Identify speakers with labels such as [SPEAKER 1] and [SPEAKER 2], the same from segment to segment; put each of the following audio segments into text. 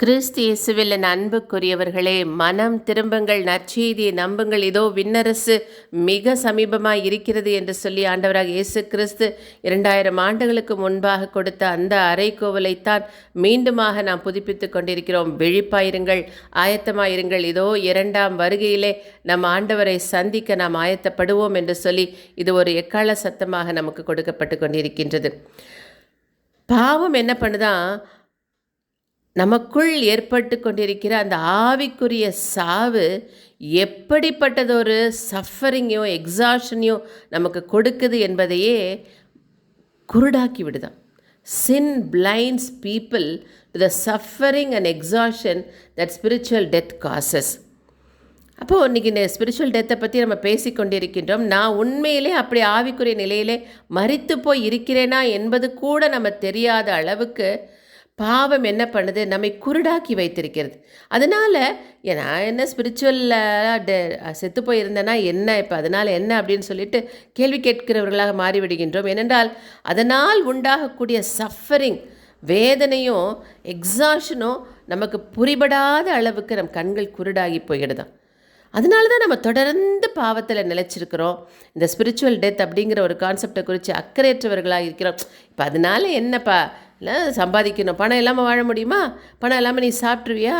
[SPEAKER 1] கிறிஸ்து இயேசுவின் அன்புக்குரியவர்களே மனம் திரும்புங்கள் நற்செய்தியை நம்புங்கள். இதோ விண்ணரசு மிக சமீபமாக இருக்கிறது என்று சொல்லி ஆண்டவராக இயேசு கிறிஸ்து இரண்டாயிரம் ஆண்டுகளுக்கு முன்பாக கொடுத்த அந்த அறைக்கோவலைத்தான் மீண்டுமாக நாம் புதுப்பித்து கொண்டிருக்கிறோம். விழிப்பாயிருங்கள் ஆயத்தமாயிருங்கள். இதோ இரண்டாம் வருகையிலே நம் ஆண்டவரை சந்திக்க நாம் ஆயத்தப்படுவோம் என்று சொல்லி இது ஒரு எக்கால சத்தமாக நமக்கு கொடுக்கப்பட்டு கொண்டிருக்கின்றது. பாவம் என்ன பண்ணுதான் நமக்குள் ஏற்பட்டு கொண்டிருக்கிற அந்த ஆவிக்குரிய சாவு எப்படிப்பட்டதொரு சஃபரிங்கையும் எக்ஸாஷனையும் நமக்கு கொடுக்குது என்பதையே குருடாக்கி விடுதான். Sin blinds people to the suffering and exhaustion that spiritual death causes அப்போது இன்றைக்கி இந்த ஸ்பிரிச்சுவல் டெத்தை பற்றி நம்ம பேசிக்கொண்டிருக்கின்றோம் நான் உண்மையிலே அப்படி ஆவிக்குரிய நிலையிலே மறித்து போய் இருக்கிறேனா என்பது கூட நம்ம தெரியாத அளவுக்கு பாவம் என்ன பண்ணுது? நம்மை குருடாக்கி வைத்திருக்கிறது. அதனால் நான் என்ன ஸ்பிரிச்சுவலில் செத்து போயிருந்தேன்னா என்ன இப்போ? அதனால் என்ன அப்படின்னு சொல்லிட்டு கேள்வி கேட்கிறவர்களாக மாறிவிடுகின்றோம். ஏனென்றால் அதனால் உண்டாகக்கூடிய சஃபரிங் வேதனையும் எக்ஸாஷனும் நமக்கு புரிபடாத அளவுக்கு நம் கண்கள் குருடாகி போயிடுதான் அதனால தான் நம்ம தொடர்ந்து பாவத்தில் நிலச்சிருக்கிறோம். இந்த ஸ்பிரிச்சுவல் டெத் அப்படிங்கிற ஒரு கான்செப்டை குறித்து அக்கறையற்றவர்களாக இருக்கிறோம். இப்போ அதனால என்னப்பா? இல்லை சம்பாதிக்கணும். பணம் இல்லாமல் வாழ முடியுமா? பணம் இல்லாமல் நீ சாப்பிட்ருவியா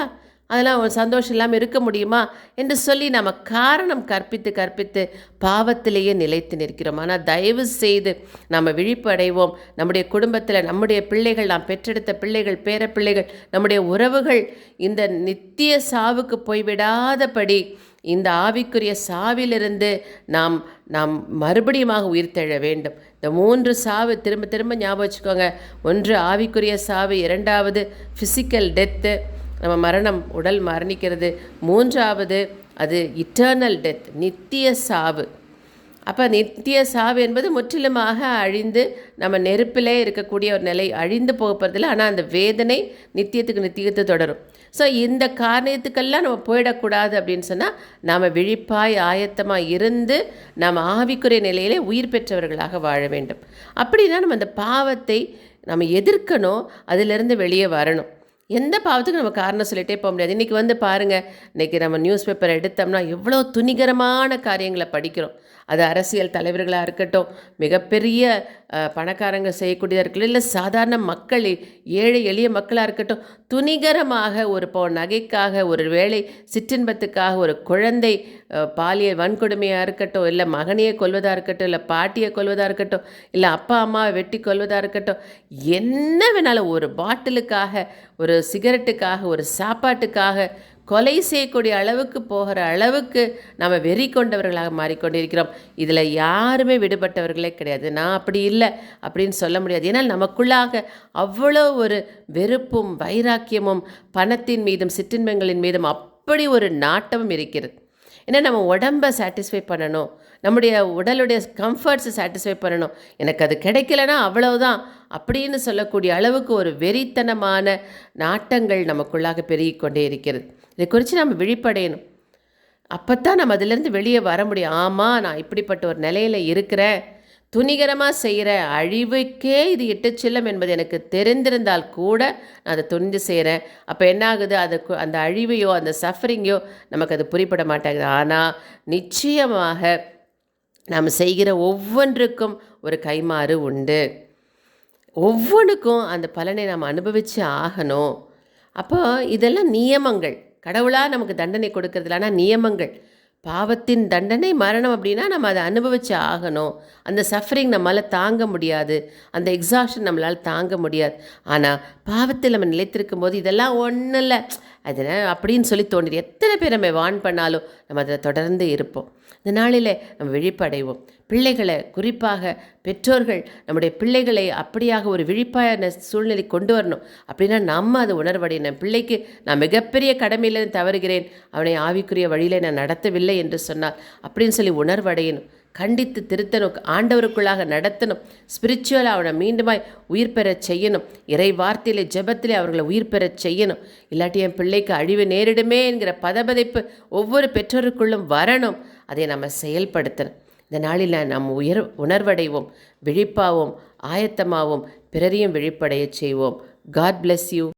[SPEAKER 1] அதெல்லாம் ஒரு சந்தோஷம் இல்லாமல் இருக்க முடியுமா? என்று சொல்லி நம்ம காரணம் கற்பித்து கற்பித்து பாவத்திலேயே நிலைத்து நிற்கிறோம். ஆனால் தயவு செய்து நம்ம விழிப்படைவோம் நம்முடைய குடும்பத்தில் நம்முடைய பிள்ளைகள் நாம் பெற்றெடுத்த பிள்ளைகள் பேர பிள்ளைகள் நம்முடைய உறவுகள் இந்த நித்திய சாவுக்கு போய்விடாதபடி இந்த ஆவிக்குரிய சாவிலிருந்து நாம் நாம் மறுபடியுமாக உயிர்த்தெழ வேண்டும். இந்த மூன்று சாவு திரும்ப திரும்ப ஞாபகம் வச்சுக்கோங்க. ஒன்று ஆவிக்குரிய சாவு இரண்டாவது ஃபிசிக்கல் டெத்து நம்ம மரணம் உடல் மரணிக்கிறது. மூன்றாவது அது இட்டர்னல் டெத் நித்திய சாவு. அப்போ நித்திய சாவு என்பது முற்றிலுமாக அழிந்து நம்ம நெருப்பிலே இருக்கக்கூடிய ஒரு நிலை அழிந்து போக போகிறதில்ல ஆனால் அந்த வேதனை நித்தியத்துக்கு நித்தியத்தை தொடரும். ஸோ இந்த காரணத்துக்கெல்லாம் நம்ம போயிடக்கூடாது அப்படின்னு சொன்னால் நாம் விழிப்பாய் ஆயத்தமாக இருந்து நாம் ஆவிக்குரிய நிலையிலே உயிர் பெற்றவர்களாக வாழ வேண்டும். அப்படின்னா நம்ம அந்த பாவத்தை நம்ம எதிர்க்கணும் அதிலிருந்து வெளியே வரணும். எந்த பாவத்துக்கும் நம்ம காரணம் சொல்லிட்டே போக முடியாது. இன்றைக்கி வந்து பாருங்கள் இன்றைக்கி நம்ம நியூஸ் பேப்பர் எடுத்தோம்னா எவ்வளோ துணிகரமான காரியங்களை படிக்கிறோம். அது அரசியல் தலைவர்களாக இருக்கட்டும் மிகப்பெரிய பணக்காரங்க செய்யக்கூடியதாக இருக்கட்டும் இல்லை சாதாரண மக்கள் ஏழை எளிய மக்களாக இருக்கட்டும் துணிகரமாக ஒரு போ நகைக்காக ஒரு வேலை சிற்றின்பத்துக்காக ஒரு குழந்தை பாலியல் வன்கொடுமையாக இருக்கட்டும் இல்லை மகனையை கொல்வதாக இருக்கட்டும் இல்லை பாட்டியை கொல்வதாக இருக்கட்டும் இல்லை அப்பா அம்மாவை வெட்டி கொள்வதாக இருக்கட்டும் என்ன வேணாலும் ஒரு பாட்டிலுக்காக ஒரு சிகரெட்டுக்காக ஒரு சாப்பாட்டுக்காக கொலை செய்யக்கூடிய அளவுக்கு போகிற அளவுக்கு நம்ம வெறி கொண்டவர்களாக மாறிக்கொண்டிருக்கிறோம். இதில் யாருமே விடுபட்டவர்களே கிடையாது. நான் அப்படி இல்லை அப்படின்னு சொல்ல முடியாது. ஏன்னா நமக்குள்ளாக அவ்வளோ ஒரு வெறுப்பும் வைராக்கியமும் பணத்தின் மீதும் சிற்றின்பங்களின் மீதும் அப்படி ஒரு நாட்டமும் இருக்கிறது. ஏன்னா நம்ம உடம்பை சாட்டிஸ்ஃபை பண்ணணும். நம்முடைய உடலுடைய கம்ஃபர்ட்ஸை சாட்டிஸ்ஃபை பண்ணணும். எனக்கு அது கிடைக்கலனா அவ்வளவுதான் அப்படின்னு சொல்லக்கூடிய அளவுக்கு ஒரு வெறித்தனமான நாட்டங்கள் நமக்குள்ளாக பெருகிக்கொண்டே இருக்கிறது. இதை குறித்து நம்ம விழிப்படையணும். அப்போ தான் நம்ம அதிலேருந்து வெளியே வர முடியும். ஆமாம் நான் இப்படிப்பட்ட ஒரு நிலையில் இருக்கிறேன் துணிகரமாக செய்கிற அழிவுக்கே இது இட்டுச்செல்லும் என்பது எனக்கு தெரிந்திருந்தால் கூட நான் அதை துணிந்து செய்கிறேன் அப்போ என்ன ஆகுது அது அந்த அழிவையோ அந்த சஃபரிங்கோ நமக்கு அது புரிப்பட மாட்டேங்குது. ஆனால் நிச்சயமாக நாம் செய்கிற ஒவ்வொன்றுக்கும் ஒரு கைமாறு உண்டு. ஒவ்வொன்றுக்கும் அந்த பலனை நாம் அனுபவித்து ஆகணும். அப்போ இதெல்லாம் நியமங்கள். கடவுளாக நமக்கு தண்டனை கொடுக்கறதுலான நியமங்கள். பாவத்தின் தண்டனை மரணம் அப்படின்னா நம்ம அதை அனுபவிச்சு ஆகணும். அந்த சஃபரிங் நம்மளால் தாங்க முடியாது. அந்த எக்ஸாஷன் நம்மளால் தாங்க முடியாது. ஆனால் பாவத்தில் நம்ம நிலைத்திருக்கும் போது இதெல்லாம் ஒன்றும் இல்லை அதில் அப்படின்னு சொல்லி தோணுது எத்தனை பேர் நம்ம வான் பண்ணாலும் நம்ம அதில் தொடர்ந்து இருப்போம். இந்த நாளில் நம்ம விழிப்படைவோம். பிள்ளைகளை குறிப்பாக பெற்றோர்கள் நம்முடைய பிள்ளைகளை அப்படியாக ஒரு விழிப்பான சூழ்நிலை கொண்டு வரணும். அப்படின்னா நம்ம அதை உணர்வடையணும். பிள்ளைக்கு நான் மிகப்பெரிய கடமையில் தவறுகிறேன். அவனை ஆவிக்குரிய வழியில் நான் நடத்தவில்லை என்று சொன்னால் அப்படின்னு சொல்லி உணர்வடையணும். கண்டித்து திருத்தணும் ஆண்டவருக்குள்ளாக நடத்தணும் ஸ்பிரிச்சுவலாக அவனை மீண்டுமாய் உயிர் பெறச் செய்யணும் இறை வார்த்தையிலே ஜபத்திலே அவர்களை உயிர் பெறச் செய்யணும். இல்லாட்டி என் பிள்ளைக்கு அழிவு நேரிடுமே என்கிற பதபதைப்பு ஒவ்வொரு பெற்றோருக்குள்ளும் வரணும். அதை நம்ம செயல்படுத்தணும். இந்த நாளில் நாம் உயர் உணர்வடைவோம் விழிப்பாவோம் ஆயத்தமாவோம் பிறரையும் விழிப்படைய செய்வோம். God bless you